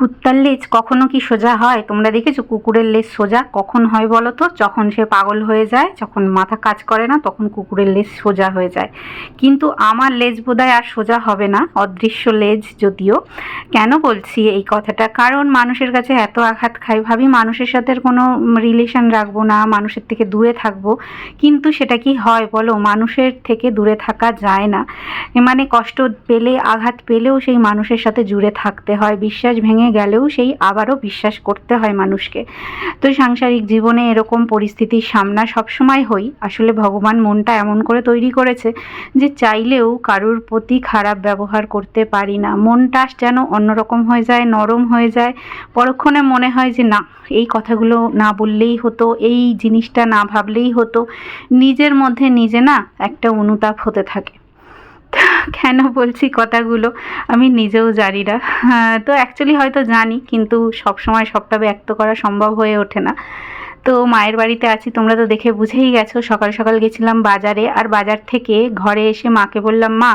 কুত্তার লেজ কখনো কি সোজা হয়? তোমরা দেখেছ কুকুরের লেজ সোজা? কখন হয় বলো তো? যখন সে পাগল হয়ে যায়, যখন মাথা কাজ করে না, তখন কুকুরের লেজ সোজা হয়ে যায়। কিন্তু আমার লেজ বোধহয় আর সোজা হবে না, অদৃশ্য লেজ যদিও। কেন বলছি এই কথাটা? কারণ মানুষের কাছে এত আঘাত খাই, ভাবি মানুষের সাথে কোনো রিলেশন রাখব না, মানুষের থেকে দূরে থাকব। কিন্তু সেটা কি হয় বলো? মানুষের থেকে দূরে থাকা যায় না। মানে কষ্ট পেলে, আঘাত পেলেও সেই মানুষের সাথে জুড়ে থাকতে হয়। বিশ্বাস ভেঙে গেলেও সেই আবারও বিশ্বাস করতে হয় মানুষকে। তো সাংসারিক জীবনে এরকম পরিস্থিতির সামনা সবসময় হই। আসলে ভগবান মনটা এমন করে তৈরি করেছে যে চাইলেও কারুর প্রতি খারাপ ব্যবহার করতে পারি না। মনটা যেন অন্যরকম হয়ে যায়, নরম হয়ে যায়। পরক্ষণে মনে হয় যে না, এই কথাগুলো না বললেই হতো, এই জিনিসটা না ভাবলেই হতো। নিজের মধ্যে নিজে না একটা অনুতাপ হতে থাকে। কেন বলছি কথাগুলো? আমি নিজেও জানি না। তো অ্যাকচুয়ালি হয়তো জানি, কিন্তু সবসময় সবটা ব্যক্ত করা সম্ভব হয়ে ওঠে না। তো মায়ের বাড়িতে আছি, তোমরা তো দেখে বুঝেই গেছো, সকাল সকাল গেছিলাম বাজারে, আর বাজার থেকে ঘরে এসে মাকে বললাম, মা,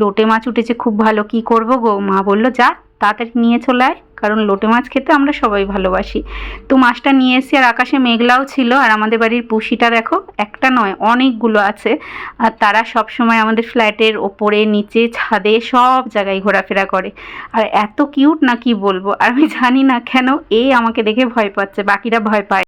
লোটে মাছ উঠেছে, খুব ভালো, কি করব গো? মা বলল, যা তাড়াতাড়ি নিয়ে চলে আয়, কারণ লোটে মাছ খেতে আমরা সবাই ভালোবাসি। তো মাছটা নিয়ে এসে আর আকাশে মেঘলাও ছিল, আর আমাদের বাড়ির পুষিটা দেখো, একটা নয়, অনেকগুলো আছে। আর তারা সব সময় আমাদের ফ্ল্যাটের ওপরে, নিচে, ছাদে সব জায়গায় ঘোরাফেরা করে। আর এত কিউট না কি বলব, আর আমি জানি না কেন এ আমাকে দেখে ভয় পাচ্ছে, বাকিরা ভয় পায়।